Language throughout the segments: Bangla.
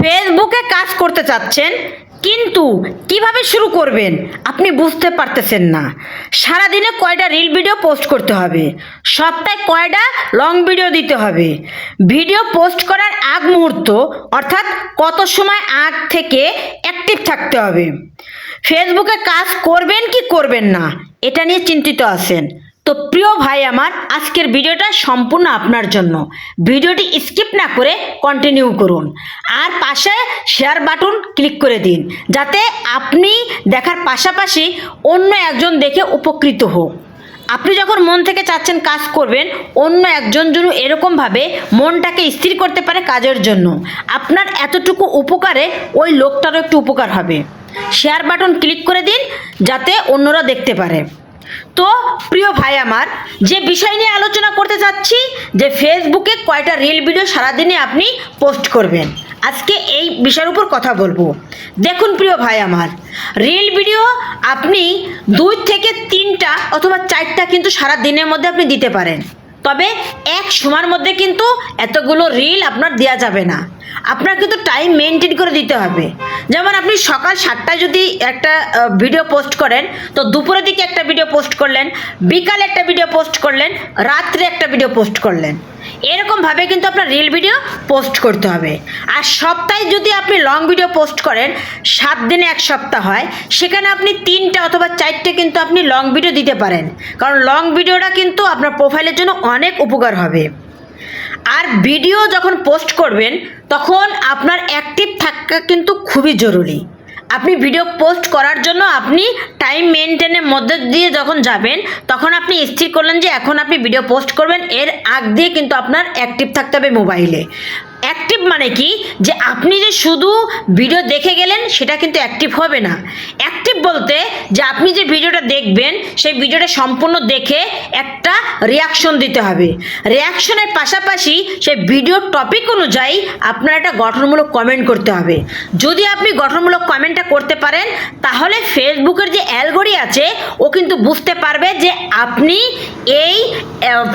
ফেসবুকে কাজ করতে চাচ্ছেন, কিন্তু কীভাবে শুরু করবেন আপনি বুঝতে পারতেছেন না। সারাদিনে কয়টা রিল ভিডিও পোস্ট করতে হবে? সপ্তাহে কয়টা লং ভিডিও দিতে হবে? ভিডিও পোস্ট করার আগ মুহূর্ত, অর্থাৎ কত সময় আগ থেকে অ্যাক্টিভ থাকতে হবে? ফেসবুকে কাজ করবেন কি করবেন না, এটা নিয়ে চিন্তিত আছেন। তো প্রিয় ভাই আমার, আজকের ভিডিওটা সম্পূর্ণ আপনার জন্য। ভিডিওটি স্কিপ না করে কন্টিনিউ করুন। আর পাশে শেয়ার বাটন ক্লিক করে দিন। যাতে আপনি দেখার পাশাপাশি অন্য একজন দেখে উপকৃত হোক আপনি যখন মন থেকে চাচ্ছেন কাজ করবেন, অন্য একজন যেন এরকমভাবে মনটাকে স্থির করতে পারে কাজের জন্য। আপনার এতটুকু উপকারে ওই লোকটারও একটু উপকার হবে। শেয়ার বাটন ক্লিক করে দিন, যাতে অন্যরা দেখতে পারে। তো প্রিয় ভাই আমার, যে বিষয় নিয়ে আলোচনা করতে চাচ্ছি যে ফেসবুকে কয়টা রিল ভিডিও সারাদিনে আপনি পোস্ট করবেন। আজকে এই বিষয়ের উপর কথা বলব। দেখুন প্রিয় ভাই আমার রিল ভিডিও আপনি দুই থেকে তিনটা অথবা চারটা কিন্তু সারা দিনের মধ্যে আপনি দিতে পারেন। তবে এক সময়ের মধ্যে কিন্তু এতগুলো রিল আপনার দেওয়া যাবে না। আপনার কিন্তু টাইম মেনটেন করে দিতে হবে। যেমন আপনি সকাল সাতটায় যদি একটা ভিডিও পোস্ট করেন, তো দুপুরের দিকে একটা ভিডিও পোস্ট করলেন, বিকালে একটা ভিডিও পোস্ট করলেন, রাত্রে একটা ভিডিও পোস্ট করলেন। এরকমভাবে কিন্তু আপনার রিল ভিডিও পোস্ট করতে হবে। আর সপ্তাহে যদি আপনি লং ভিডিও পোস্ট করেন, সাত দিনে এক সপ্তাহ হয়, সেখানে আপনি তিনটা অথবা চারটে কিন্তু আপনি লং ভিডিও দিতে পারেন। কারণ লং ভিডিওটা কিন্তু আপনার প্রোফাইলের জন্য অনেক উপকার হবে। আর ভিডিও যখন পোস্ট করবেন, তখন আপনার অ্যাক্টিভ থাকা কিন্তু খুবই জরুরি। আপনি ভিডিও পোস্ট করার জন্য আপনি টাইম মেনটেনের মধ্যে দিয়ে যখন যাবেন, তখন আপনি স্থির করলেন যে এখন আপনি ভিডিও পোস্ট করবেন, এর আগ দিয়ে কিন্তু আপনার অ্যাক্টিভ থাকতে হবে মোবাইলে অ্যাক্টিভ মানে কি? যে আপনি যে শুধু ভিডিও দেখে গেলেন, সেটা কিন্তু অ্যাক্টিভ হবে না। অ্যাক্টিভ বলতে যে আপনি যে ভিডিওটা দেখবেন, সেই ভিডিওটা সম্পূর্ণ দেখে একটা রিয়াকশন দিতে হবে। রিয়াকশনের পাশাপাশি সেই ভিডিওর টপিক অনুযায়ী আপনার একটা গঠনমূলক কমেন্ট করতে হবে। যদি আপনি গঠনমূলক কমেন্টটা করতে পারেন, তাহলে ফেসবুকের যে অ্যালগরি আছে, ও কিন্তু বুঝতে পারবে যে আপনি এই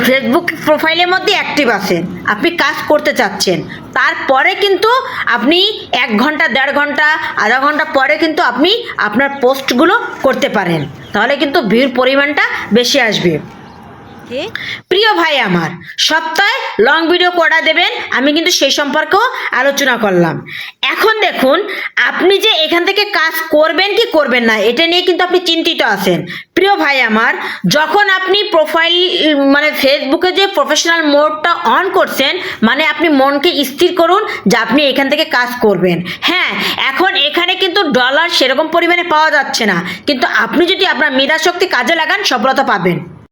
ফেসবুক প্রোফাইলের মধ্যে অ্যাক্টিভ আছেন। আপনি কাজ করতে চাচ্ছেন। তারপরে কিন্তু আপনি এক ঘণ্টা দেড় ঘণ্টা আধা ঘণ্টা পরে কিন্তু আপনি আপনার পোস্টগুলো করতে পারেন। তাহলে কিন্তু ভিড় পরিমাণটা বেশি আসবে। প্রিয় ভাই আমার সপ্তাহে লং ভিডিও করা দেবেন আমি কিন্তু সেই সম্পর্কেও আলোচনা করলাম। দেখুন, আপনি যে এখান থেকে কাজ করবেন কি করবেন না, এটা নিয়ে কিন্তু আপনি চিন্তিত আছেন। প্রিয় ভাই আমার, যখন আপনি প্রোফাইল মানে ফেসবুকে যে প্রফেশনাল মোডটা অন করছেন মানে আপনি মনকে স্থির করুন যে আপনি এখান থেকে কাজ করবেন। হ্যাঁ এখন এখানে কিন্তু ডলার সেরকম পরিমাণে পাওয়া যাচ্ছে না। কিন্তু আপনি যদি আপনার মেধাশক্তি কাজে লাগান, সফলতা পাবেন।